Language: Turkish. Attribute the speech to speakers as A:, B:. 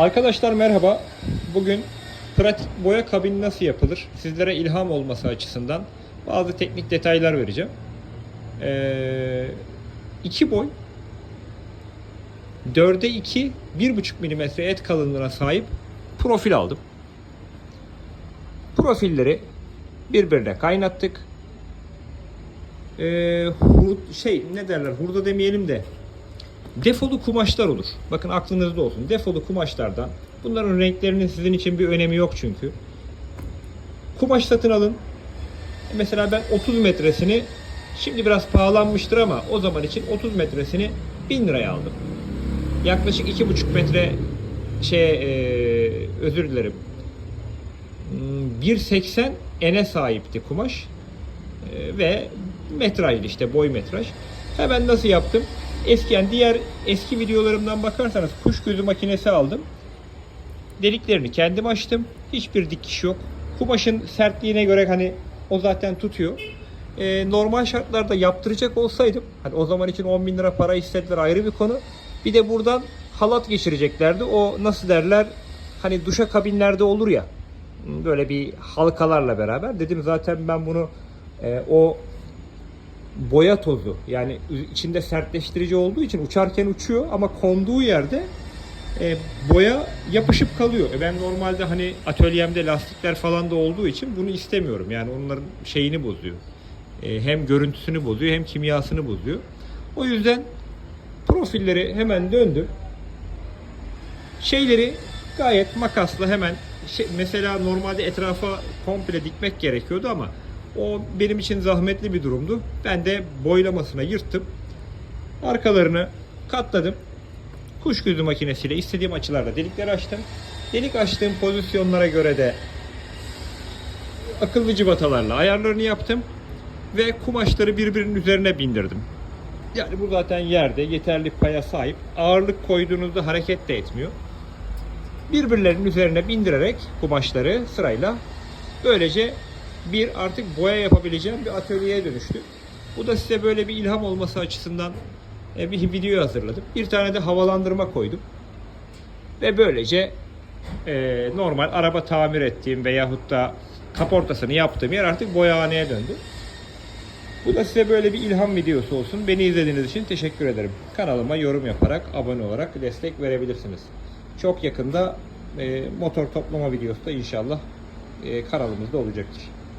A: Arkadaşlar merhaba. Bugün pratik boya kabini nasıl yapılır? Sizlere ilham olması açısından bazı teknik detaylar vereceğim. Ee, iki boy 4'e 2 1,5 milimetre et kalınlığına sahip profil aldım. Profilleri birbirine kaynattık. Ee, hu- şey ne derler hurda demeyelim de defolu kumaşlar olur. Bakın aklınızda olsun. Defolu kumaşlardan. Bunların renklerinin sizin için bir önemi yok çünkü. Kumaş satın alın. Mesela ben 30 metresini şimdi biraz pahalanmıştır ama o zaman için 30 metresini 1000 liraya aldım. Yaklaşık 2,5 metre şey e, özür dilerim. Hmm, 1.80 ene sahipti kumaş. E, ve metrajlı işte boy metraj. Hemen nasıl yaptım? Eski diğer eski videolarımdan bakarsanız kuş gözü makinesi aldım. Deliklerini kendim açtım. Hiçbir dikiş yok. Kumaşın sertliğine göre hani o zaten tutuyor. Ee, normal şartlarda yaptıracak olsaydım hani o zaman için 10 bin lira para istediler ayrı bir konu. Bir de buradan halat geçireceklerdi. O nasıl derler hani duşa kabinlerde olur ya böyle bir halkalarla beraber. Dedim zaten ben bunu e, o boya tozu yani içinde sertleştirici olduğu için uçarken uçuyor ama konduğu yerde e, boya yapışıp kalıyor. E ben normalde hani atölyemde lastikler falan da olduğu için bunu istemiyorum. Yani onların şeyini bozuyor. E, hem görüntüsünü bozuyor hem kimyasını bozuyor. O yüzden profilleri hemen döndüm. Şeyleri gayet makasla hemen şey, mesela normalde etrafa komple dikmek gerekiyordu ama o benim için zahmetli bir durumdu. Ben de boylamasına yırttım. Arkalarını katladım. Kuş gözü makinesiyle istediğim açılarda delikler açtım. Delik açtığım pozisyonlara göre de akıllı cıvatalarla ayarlarını yaptım. Ve kumaşları birbirinin üzerine bindirdim. Yani bu zaten yerde yeterli paya sahip. Ağırlık koyduğunuzda hareket de etmiyor. Birbirlerinin üzerine bindirerek kumaşları sırayla böylece bir artık boya yapabileceğim bir atölyeye dönüştü. Bu da size böyle bir ilham olması açısından e, bir video hazırladım. Bir tane de havalandırma koydum. Ve böylece e, normal araba tamir ettiğim veyahut da kaportasını yaptığım yer artık boyahaneye döndü. Bu da size böyle bir ilham videosu olsun. Beni izlediğiniz için teşekkür ederim. Kanalıma yorum yaparak, abone olarak destek verebilirsiniz. Çok yakında e, motor toplama videosu da inşallah e, kanalımızda olacaktır.